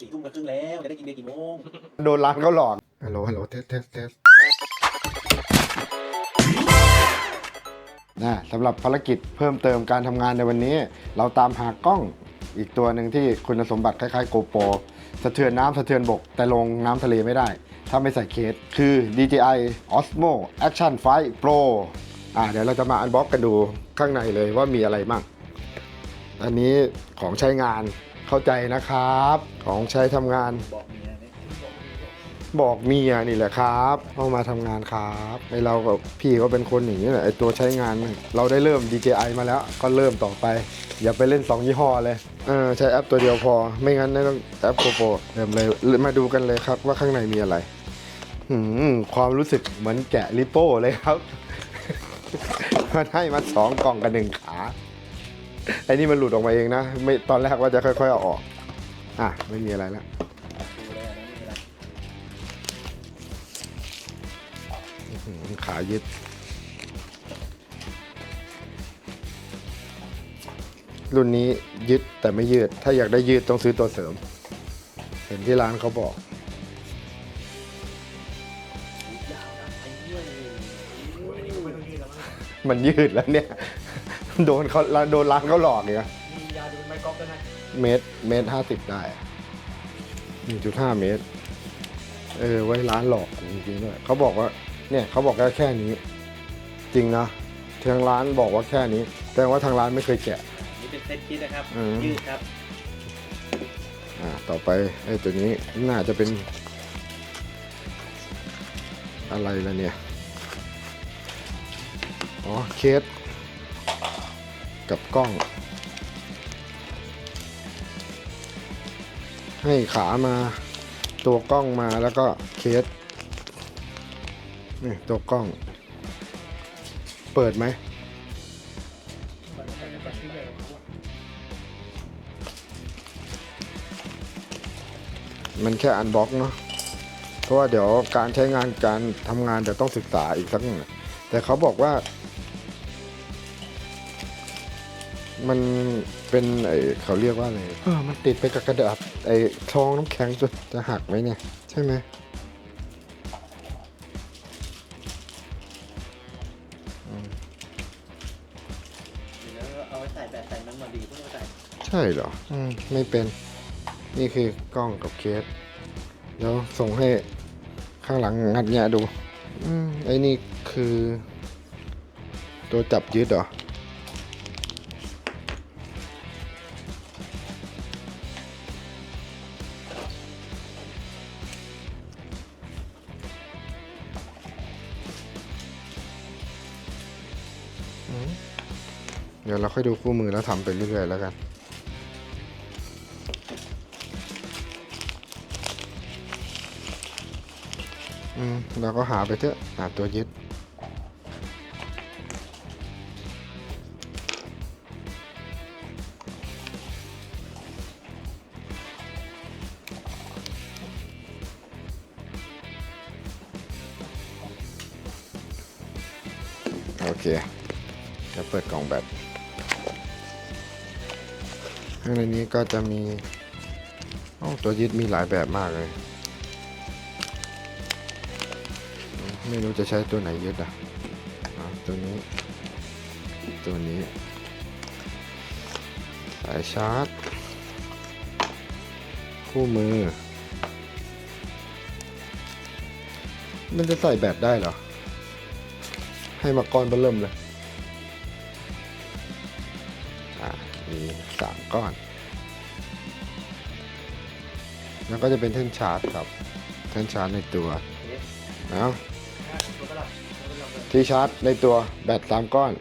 สี่ทุ่มก็ครึ่งแล้วจะได้กินเบียร์กี่โมงโดนร้านเขาหลอกฮัลโหลฮัลโหลเทสเทสเทสนะสำหรับภารกิจเพิ่มเติมการทำงานในวันนี้ เราตามหากล้องอีกตัวหนึ่งที่คุณสมบัติคล้ายๆโกโปรสะเทือนน้ำสะเทือนบก แต่ลงน้ำทะเลไม่ได้ ถ้าไม่ใส่เคส คือ DJI Osmo Action 5 Pro อ่าเดี๋ยวเราจะมาอันบ็อกกันดูข้างในเลยว่ามีอะไรบ้างอันนี้ของใช้งาน เข้าใจนะครับ ของใช้ทำงาน บอกเมียนี่บอกเมียนี่แหละครับเข้ามาทำงานครับไอเรากับพี่ก็เป็นคนอย่างนี้แหละไอตัวใช้งาน เราได้เริ่ม DJI มาแล้ว ก็เริ่มต่อไป อย่าไปเล่น 2 ยี่ห้อเลยเออใช้แอปตัวเดียวพอ ไม่งั้นต้องแอปโ o โปเริ่มเลยมาดูกันเลยครับว่าข้างในมีอะไรหืมความรู้สึกเหมือนแกะลิโป้เลยครับ มันให้มาสองกล่องกับหนึ่งขา ไอ้นี่มันหลุดออกมาเองนะไม่ตอนแรกว่าจะค่อยๆเอาออก อะไม่มีอะไรแล้วขายึด รุ่นนี้ยึดแต่ไม่ยืด ถ้าอยากได้ยืดต้องซื้อตัวเสริม เห็นที่ร้านเขาบอกมันยืดแล้วเนี่ย โดนเขาโดนร้านเขาหลอกอีกอะมียาดูดไม้กอล์ฟด้วยนะเมตรเมตรห้าสิบได้หนึ่งจุดห้าเมตร เออ ไว้ร้านหลอกจริงๆด้วยเขาบอกว่า เนี่ยเขาบอกแค่แค่นี้ จริงนะทางร้านบอกว่าแค่นี้ แต่ว่าทางร้านไม่เคยแกะ นี่เป็นเซตคิดนะครับ อืม ยืดครับ อ่าต่อไปไอ้ตัวนี้น่าจะเป็น อะไรละเนี่ย อ๋อเคส กับกล้อง ให้ขามาตัวกล้องมาแล้วก็เคสนี่ตัวกล้อง เปิดไหมมันแค่อันบล็อกเนาะ เพราะว่าเดี๋ยวการใช้งานการทำงานเดี๋ยวต้องศึกษาอีกสักหน่อยแต่เขาบอกว่า มันเป็นไอเขาเรียกว่าอะไรเออมันติดไปกับกระดาษไอทองน้ำแข็งจะจะหักไหมเนี่ย ใช่ไหมเดี๋ยวเอาไว้ใส่แบบใส่มันมาดีเพื่อใส่ใช่เหรอ อืม ไม่เป็น นี่คือกล้องกับเคสเดี๋ยวส่งให้ข้างหลังงัดแงะดู อืม ไอ้นี่คือ ตัวจับยึดเหรออื ค่อยดูคู่มือแล้วทำไปเรื่อยๆแล้วกันอืมเราก็หาไปเถอะหาตัวยึดโอเค จะเปิดกล่องแบต ข้างในนี้ก็จะมีโอ้ตัวยึดมีหลายแบบมากเลย ไม่รู้จะใช้ตัวไหนยึดอะอะตัวนี้ ตัวนี้สายชาร์จ คู่มือ มันจะใส่แบตได้เหรอ ให้มาก้อนเบอร์เริ่มเลย 3 ก้อน แล้วก็จะเป็นเท่นชาร์ตครับเท่นชาร์ตในตัวนะที่ชาร์จในตัวแบต3 ก้อน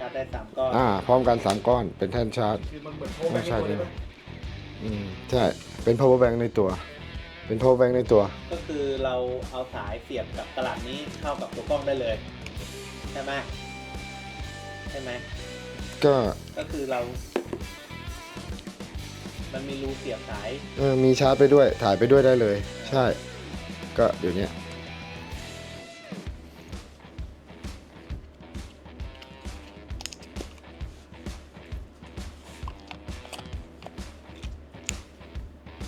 ชาร์จได้3ก้อนอ่าพร้อมกัน 3 ก้อน เป็นแท่นชาร์จไม่ใช่เลยอืมใช่เป็น power bank ในตัวเป็น power bank ในตัว ก็คือเราเอาสายเสียบกับตลาดนี้เข้ากับตัวกล้องได้เลยใช่ไหมใช่ไหมก็ก็คือเรา มันมีรูเสียบสาย เออมีชาร์จไปด้วยถ่ายไปด้วยได้เลย ใช่ ก็เดี๋ยวนี้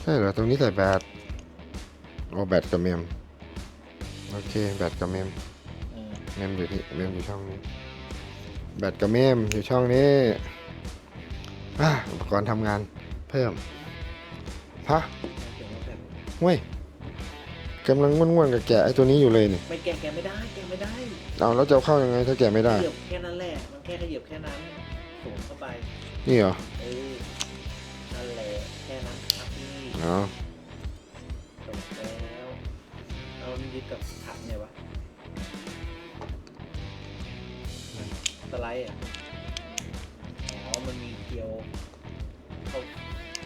ใช่ช่เหรอตรงนี้ใส่แบตโอ้แบตกับเมม โอเค แบตกับเมม เออเมมอยู่ที่เมมอยู่ช่องนี้ แบตกับเมมอยู่ช่องนี้อะอุปกรณ์ทำงาน เพิ่มฮะเขียนว่าแบบเว้ยกำลังง่วนๆกับแกะไอ้ตัวนี้อยู่เลยนี่ไม่แกะแกะไม่ได้แกะไม่ได้เอาแล้วจะเอาเข้ายังไงถ้าแกะไม่ได้ขยับแค่นั้นแหละมันแค่ขยับแค่นั้นสูงเข้าไปนี่เหรอเออนั่นแหละแค่นั้นครับพี่อ๋อจบแล้วเอานี่ยึดกับถังไงวะสไลด์อะอ๋อมันมีเกลียวเข้า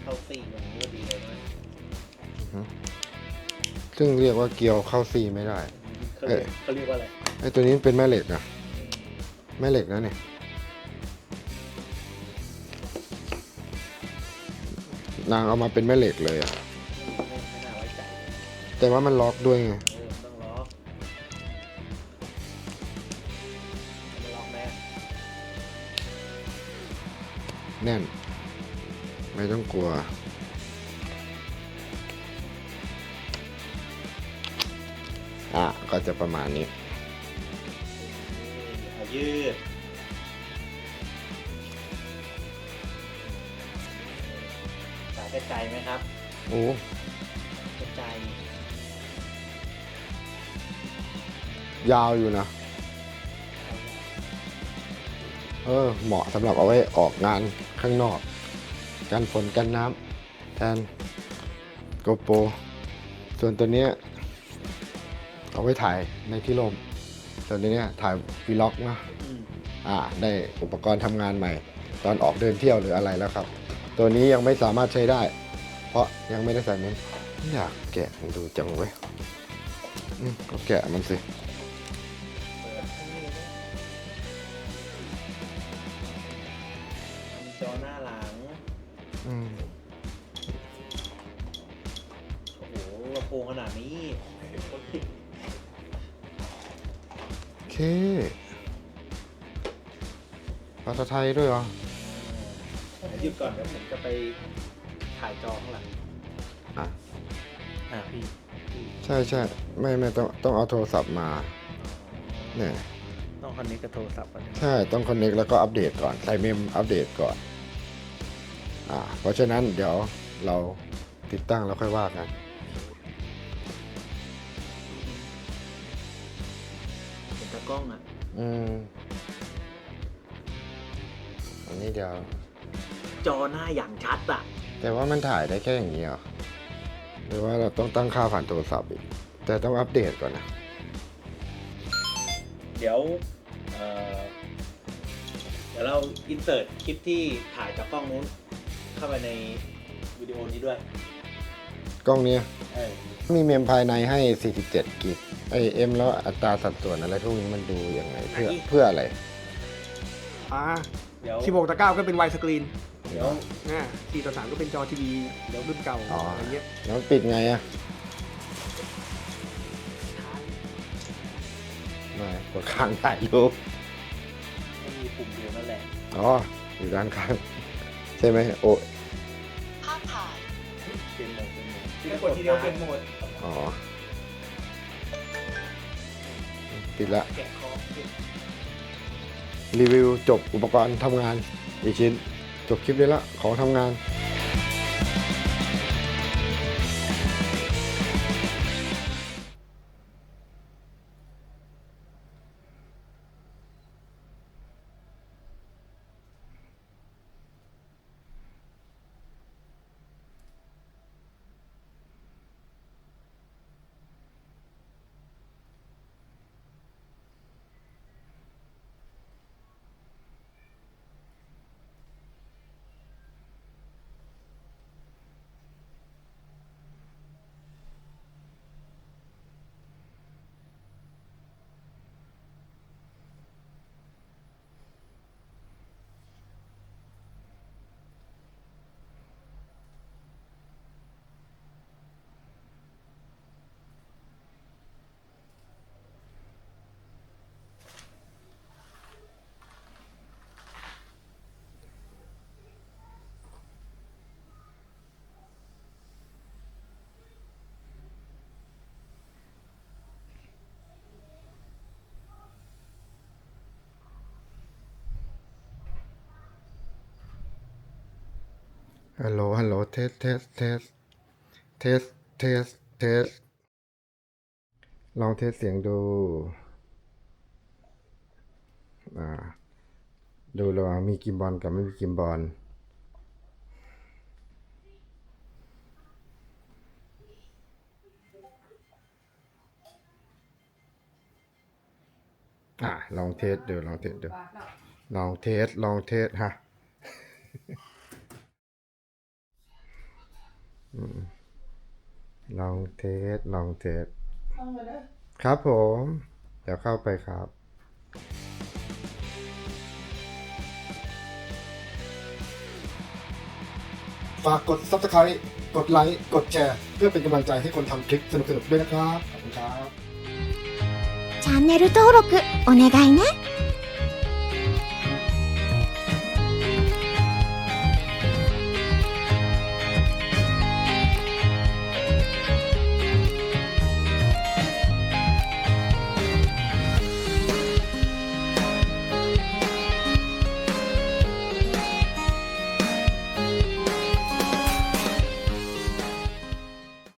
เข้าสี่มันก็ดีเลยนะซึ่งเรียกว่าเกียวเข้าซีไม่ได้ เขาเรียกเขาเรียกว่าอะไรไอ้ตัวนี้เป็นแม่เหล็กนะแม่เหล็กนะเนี่ย นางเอามาเป็นแม่เหล็กเลยอะไม่ไม่น่าไว้ใจเลยแต่ว่ามันล็อกด้วยไง เออมันต้องล็อกมันล็อกแม่แน่น ไม่ต้องกลัว อะ ก็จะประมาณนี้เอายืดสายกระจายไหมครับโอ้กระจายยาวอยู่นะ เออ เหมาะสำหรับเอาไว้ออกงานข้างนอก กันฝนกันน้ำแทนโกโปรส่วนตัวเนี้ยเอาไว้ถ่ายในที่ลม ส่วนตัวเนี้ยถ่ายวีล็อกนะอืมอ่าได้อุปกรณ์ทำงานใหม่ ตอนออกเดินเที่ยวหรืออะไรแล้วครับ ตัวนี้ยังไม่สามารถใช้ได้ เพราะยังไม่ได้ใส่เมมอยากแกะมันดูจังเว้ยอืมก็แกะมันสิ อืมโอ้โหลำโพงขนาดนี้โอเคภาษาไทยด้วยเหรออ่าหยุดก่อนเดี๋ยวผมจะไปถ่ายจอข้างหลังอะ อ่าพี่พี่ใช่ใช่ไม่ไม่ต้องต้องเอาโทรศัพท์มา เนี่ย ต้องคอนเนคกับโทรศัพท์ก่อน ใช่ต้องคอนเน็กแล้วก็อัปเดตก่อน ใส่เมมอัปเดตก่อน อ่าเพราะฉะนั้นเดี๋ยวเราติดตั้งแล้วค่อยว่ากันเห็นตากล้องอะอืมอันนี้เดี๋ยว จอหน้าอย่างชัดอะ แต่ว่ามันถ่ายได้แค่อย่างนี้เหรอหรือว่าเราต้องตั้งค่าผ่านโทรศัพท์อีก แต่ต้องอัปเดตก่อนนะ เดี๋ยวเอ่อเดี๋ยวเราอินเสิร์ตคลิปที่ถ่ายจากกล้องนู้น เข้าไปในวิดีโอนี้ด้วย กล้องเนี้ยเออมีเมมภายในให้ 47 กิกไอเอ็มแล้วอัตราสัดส่วนอะไรพวกนี้มันดูยังไงเพื่อเพื่ออะไรอ่าเดี๋ยว16ต่อ9ก็เป็นไวสกรีนเดี๋ยว อ่า4ต่อ3ก็เป็นจอทีวีเดี๋ยวรุ่นเก่าอ๋อออะไรเงี้ยแล้วมันปิดไงอะไม่กดค้างถ่ายรูปมันมีปุ่มเดียวนั่นแหละอ๋ออยู่ด้านข้าง ใช่ไหมโอ้ ถ่ายเป็นโหมดเป็นโหมดแค่กดทีเดียวเป็นโหมดอ๋อ ติดละ แกะคอเก็บรีวิวจบอุปกรณ์ทำงาน อีกชิ้น จบคลิปได้ละ ของทำงาน ฮัลโหล ฮัลโหล เทส เทส เทส เทส เทส เทส ลองเทสเสียงดู อ่า ดูระหว่างมีกิมบอลกับไม่มีกิมบอล อะลองเทสดู ลองเทสดู ลองเทส ลองเทสฮะ อืม ลองเทส ลองเทสครับผม เดี๋ยวเข้าไปครับฝากกด subscribe กดไลค์ กดแชร์ เพื่อเป็นกำลังใจให้คนทำคลิปสนุกๆด้วยนะครับ ขอบคุณครับチャンネル登録お願いね。